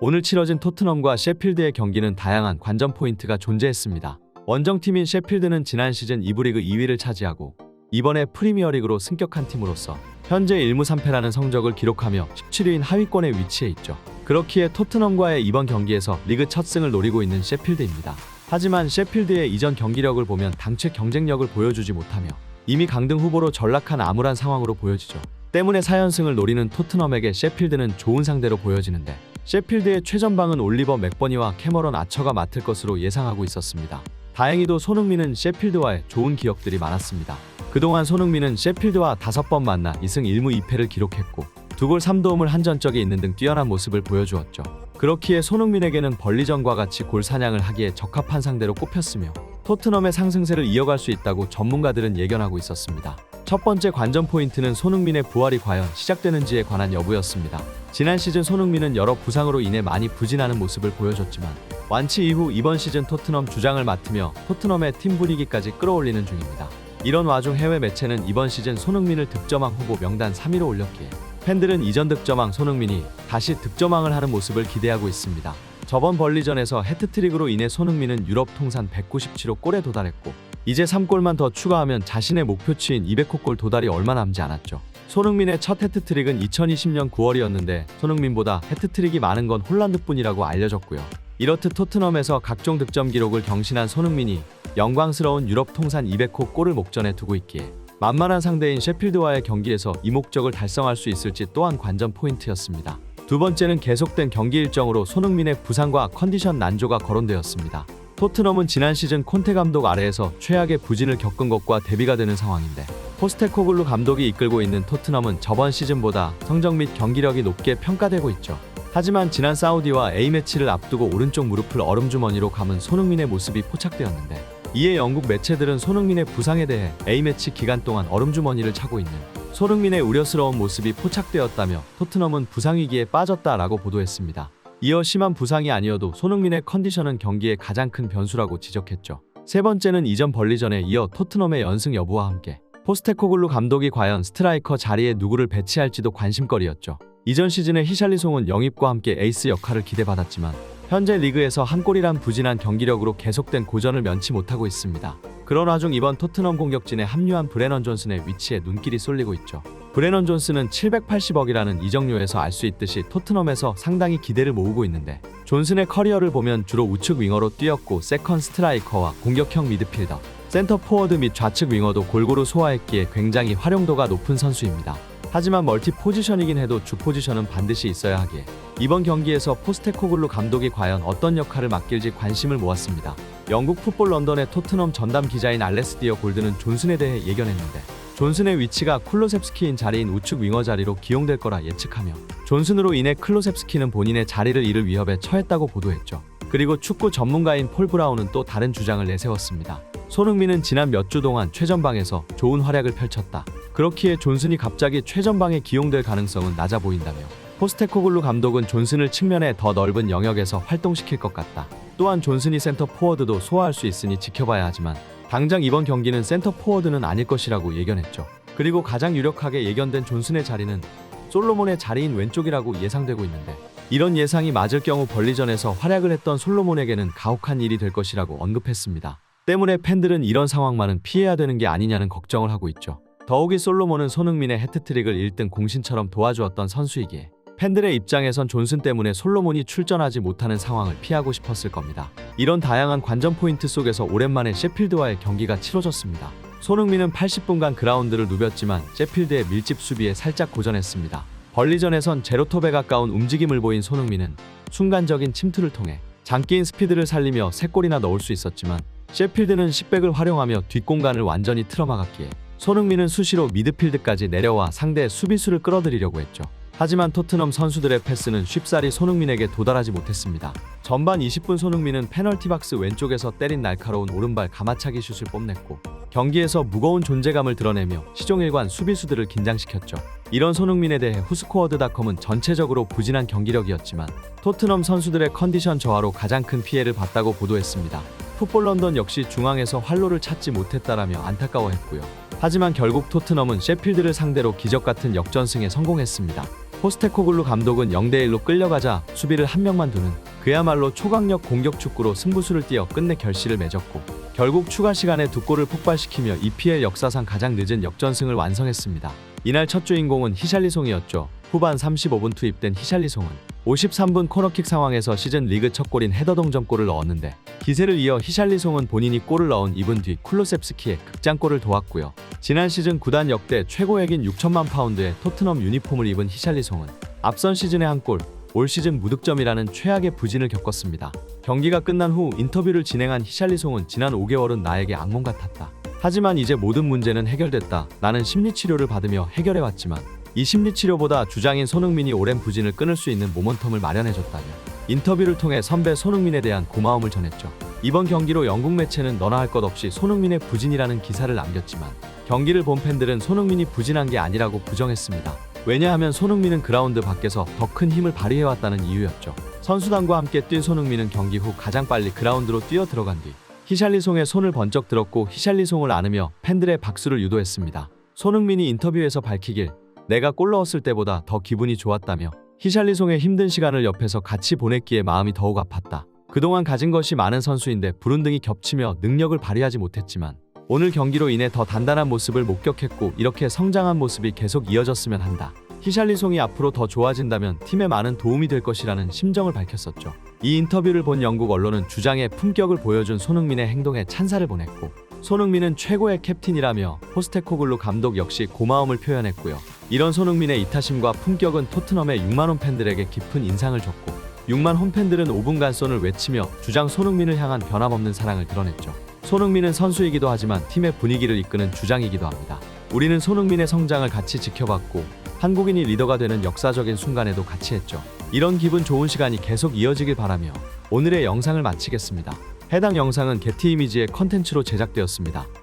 오늘 치러진 토트넘과 셰필드의 경기는 다양한 관전 포인트가 존재했습니다. 원정팀인 셰필드는 지난 시즌 2부 리그 2위를 차지하고 이번에 프리미어리그로 승격한 팀으로서 현재 1무 3패라는 성적을 기록하며 17위인 하위권에 위치해 있죠. 그렇기에 토트넘과의 이번 경기에서 리그 첫 승을 노리고 있는 셰필드입니다. 하지만 셰필드의 이전 경기력을 보면 당최 경쟁력을 보여주지 못하며 이미 강등 후보로 전락한 암울한 상황으로 보여지죠. 때문에 4연승을 노리는 토트넘에게 셰필드는 좋은 상대로 보여지는데 셰필드의 최전방은 올리버 맥버니와 캐머런 아처가 맡을 것으로 예상하고 있었습니다. 다행히도 손흥민은 셰필드와의 좋은 기억들이 많았습니다. 그동안 손흥민은 셰필드와 다섯 번 만나 2승 1무 2패를 기록했고 두 골 3도움을 한 전적에 있는 등 뛰어난 모습을 보여주었죠. 그렇기에 손흥민에게는 벌리전과 같이 골 사냥을 하기에 적합한 상대로 꼽혔으며 토트넘의 상승세를 이어갈 수 있다고 전문가들은 예견하고 있었습니다. 첫 번째 관전 포인트는 손흥민의 부활이 과연 시작되는지에 관한 여부였습니다. 지난 시즌 손흥민은 여러 부상으로 인해 많이 부진하는 모습을 보여줬지만 완치 이후 이번 시즌 토트넘 주장을 맡으며 토트넘의 팀 분위기까지 끌어올리는 중입니다. 이런 와중 해외 매체는 이번 시즌 손흥민을 득점왕 후보 명단 3위로 올렸기에 팬들은 이전 득점왕 손흥민이 다시 득점왕을 하는 모습을 기대하고 있습니다. 저번 벌리전에서 해트트릭으로 인해 손흥민은 유럽 통산 197호 골에 도달했고 이제 3골만 더 추가하면 자신의 목표치인 200호 골 도달이 얼마 남지 않았죠. 손흥민의 첫 해트트릭은 2020년 9월이었는데 손흥민보다 해트트릭이 많은 건 홀란드뿐이라고 알려졌고요. 이렇듯 토트넘에서 각종 득점 기록을 경신한 손흥민이 영광스러운 유럽 통산 200호 골을 목전에 두고 있기에 만만한 상대인 셰필드와의 경기에서 이 목적을 달성할 수 있을지 또한 관전 포인트였습니다. 두 번째는 계속된 경기 일정으로 손흥민의 부상과 컨디션 난조가 거론되었습니다. 토트넘은 지난 시즌 콘테 감독 아래에서 최악의 부진을 겪은 것과 대비가 되는 상황인데 포스테코글루 감독이 이끌고 있는 토트넘은 저번 시즌보다 성적 및 경기력이 높게 평가되고 있죠. 하지만 지난 사우디와 A매치를 앞두고 오른쪽 무릎을 얼음주머니로 감은 손흥민의 모습이 포착되었는데 이에 영국 매체들은 손흥민의 부상에 대해 A매치 기간 동안 얼음주머니를 차고 있는 손흥민의 우려스러운 모습이 포착되었다며 토트넘은 부상 위기에 빠졌다라고 보도했습니다. 이어 심한 부상이 아니어도 손흥민의 컨디션은 경기의 가장 큰 변수라고 지적했죠. 세 번째는 이전 벌리전에 이어 토트넘의 연승 여부와 함께 포스테코글루 감독이 과연 스트라이커 자리에 누구를 배치할지도 관심거리였죠. 이전 시즌에 히샬리송은 영입과 함께 에이스 역할을 기대받았지만 현재 리그에서 한 골이란 부진한 경기력으로 계속된 고전을 면치 못하고 있습니다. 그런 와중 이번 토트넘 공격진에 합류한 브레넌 존슨의 위치에 눈길이 쏠리고 있죠. 브레넌 존슨은 780억이라는 이적료에서 알 수 있듯이 토트넘에서 상당히 기대를 모으고 있는데 존슨의 커리어를 보면 주로 우측 윙어로 뛰었고 세컨 스트라이커와 공격형 미드필더, 센터 포워드 및 좌측 윙어도 골고루 소화했기에 굉장히 활용도가 높은 선수입니다. 하지만 멀티 포지션이긴 해도 주 포지션은 반드시 있어야 하기에 이번 경기에서 포스테코글루 감독이 과연 어떤 역할을 맡길지 관심을 모았습니다. 영국 풋볼 런던의 토트넘 전담 기자인 알레스 디어 골드는 존슨에 대해 예견했는데 존슨의 위치가 클로셉스키인 자리인 우측 윙어 자리로 기용될 거라 예측하며 존슨으로 인해 클로셉스키는 본인의 자리를 잃을 위협에 처했다고 보도했죠. 그리고 축구 전문가인 폴 브라운은 또 다른 주장을 내세웠습니다. 손흥민은 지난 몇 주 동안 최전방에서 좋은 활약을 펼쳤다. 그렇기에 존슨이 갑자기 최전방에 기용될 가능성은 낮아 보인다며 포스테코글루 감독은 존슨을 측면의 더 넓은 영역에서 활동시킬 것 같다. 또한 존슨이 센터 포워드도 소화할 수 있으니 지켜봐야 하지만 당장 이번 경기는 센터 포워드는 아닐 것이라고 예견했죠. 그리고 가장 유력하게 예견된 존슨의 자리는 솔로몬의 자리인 왼쪽이라고 예상되고 있는데 이런 예상이 맞을 경우 벌리전에서 활약을 했던 솔로몬에게는 가혹한 일이 될 것이라고 언급했습니다. 때문에 팬들은 이런 상황만은 피해야 되는 게 아니냐는 걱정을 하고 있죠. 더욱이 솔로몬은 손흥민의 해트트릭을 1등 공신처럼 도와주었던 선수이기에 팬들의 입장에선 존슨 때문에 솔로몬이 출전하지 못하는 상황을 피하고 싶었을 겁니다. 이런 다양한 관전 포인트 속에서 오랜만에 셰필드와의 경기가 치러졌습니다. 손흥민은 80분간 그라운드를 누볐지만 셰필드의 밀집 수비에 살짝 고전했습니다. 벌리전에선 제로톱에 가까운 움직임을 보인 손흥민은 순간적인 침투를 통해 장기인 스피드를 살리며 3골이나 넣을 수 있었지만 셰필드는 10백을 활용하며 뒷공간을 완전히 틀어막았기에 손흥민은 수시로 미드필드까지 내려와 상대의 수비수를 끌어들이려고 했죠. 하지만 토트넘 선수들의 패스는 쉽사리 손흥민에게 도달하지 못했습니다. 전반 20분 손흥민은 페널티 박스 왼쪽에서 때린 날카로운 오른발 가마차기 슛을 뽐냈고 경기에서 무거운 존재감을 드러내며 시종일관 수비수들을 긴장시켰죠. 이런 손흥민에 대해 후스코어드닷컴은 전체적으로 부진한 경기력이었지만 토트넘 선수들의 컨디션 저하로 가장 큰 피해를 봤다고 보도했습니다. 풋볼 런던 역시 중앙에서 활로를 찾지 못했다라며 안타까워했고요. 하지만 결국 토트넘은 셰필드를 상대로 기적 같은 역전승에 성공했습니다. 포스테코글루 감독은 0대1로 끌려가자 수비를 한 명만 두는 그야말로 초강력 공격 축구로 승부수를 띄어 끝내 결실을 맺었고 결국 추가 시간에 두 골을 폭발시키며 EPL 역사상 가장 늦은 역전승을 완성했습니다. 이날 첫 주인공은 히샬리송이었죠. 후반 35분 투입된 히샬리송은 53분 코너킥 상황에서 시즌 리그 첫 골인 헤더 동점골을 넣었는데 기세를 이어 히샬리송은 본인이 골을 넣은 2분 뒤 쿨로셉스키의 극장골을 도왔고요. 지난 시즌 구단 역대 최고액인 6천만 파운드의 토트넘 유니폼을 입은 히샬리송은 앞선 시즌에 한 골, 올 시즌 무득점이라는 최악의 부진을 겪었습니다. 경기가 끝난 후 인터뷰를 진행한 히샬리송은 지난 5개월은 나에게 악몽 같았다. 하지만 이제 모든 문제는 해결됐다. 나는 심리 치료를 받으며 해결해 왔지만 이 심리 치료보다 주장인 손흥민이 오랜 부진을 끊을 수 있는 모멘텀을 마련해줬다며 인터뷰를 통해 선배 손흥민에 대한 고마움을 전했죠. 이번 경기로 영국 매체는 너나 할 것 없이 손흥민의 부진이라는 기사를 남겼지만 경기를 본 팬들은 손흥민이 부진한 게 아니라고 부정했습니다. 왜냐하면 손흥민은 그라운드 밖에서 더 큰 힘을 발휘해왔다는 이유였죠. 선수단과 함께 뛴 손흥민은 경기 후 가장 빨리 그라운드로 뛰어 들어간 뒤 히샬리송의 손을 번쩍 들었고 히샬리송을 안으며 팬들의 박수를 유도했습니다. 손흥민이 인터뷰에서 밝히길 내가 골 넣었을 때보다 더 기분이 좋았다며 히샬리송의 힘든 시간을 옆에서 같이 보냈기에 마음이 더욱 아팠다. 그동안 가진 것이 많은 선수인데 불운등이 겹치며 능력을 발휘하지 못했지만 오늘 경기로 인해 더 단단한 모습을 목격했고 이렇게 성장한 모습이 계속 이어졌으면 한다. 히샬리송이 앞으로 더 좋아진다면 팀에 많은 도움이 될 것이라는 심정을 밝혔었죠. 이 인터뷰를 본 영국 언론은 주장의 품격을 보여준 손흥민의 행동에 찬사를 보냈고 손흥민은 최고의 캡틴이라며 포스테코글루 감독 역시 고마움을 표현했고요. 이런 손흥민의 이타심과 품격은 토트넘의 6만 홈 팬들에게 깊은 인상을 줬고 6만 홈팬들은 5분간 손을 외치며 주장 손흥민을 향한 변함없는 사랑을 드러냈죠. 손흥민은 선수이기도 하지만 팀의 분위기를 이끄는 주장이기도 합니다. 우리는 손흥민의 성장을 같이 지켜봤고 한국인이 리더가 되는 역사적인 순간에도 같이 했죠. 이런 기분 좋은 시간이 계속 이어지길 바라며 오늘의 영상을 마치겠습니다. 해당 영상은 게티 이미지의 컨텐츠로 제작되었습니다.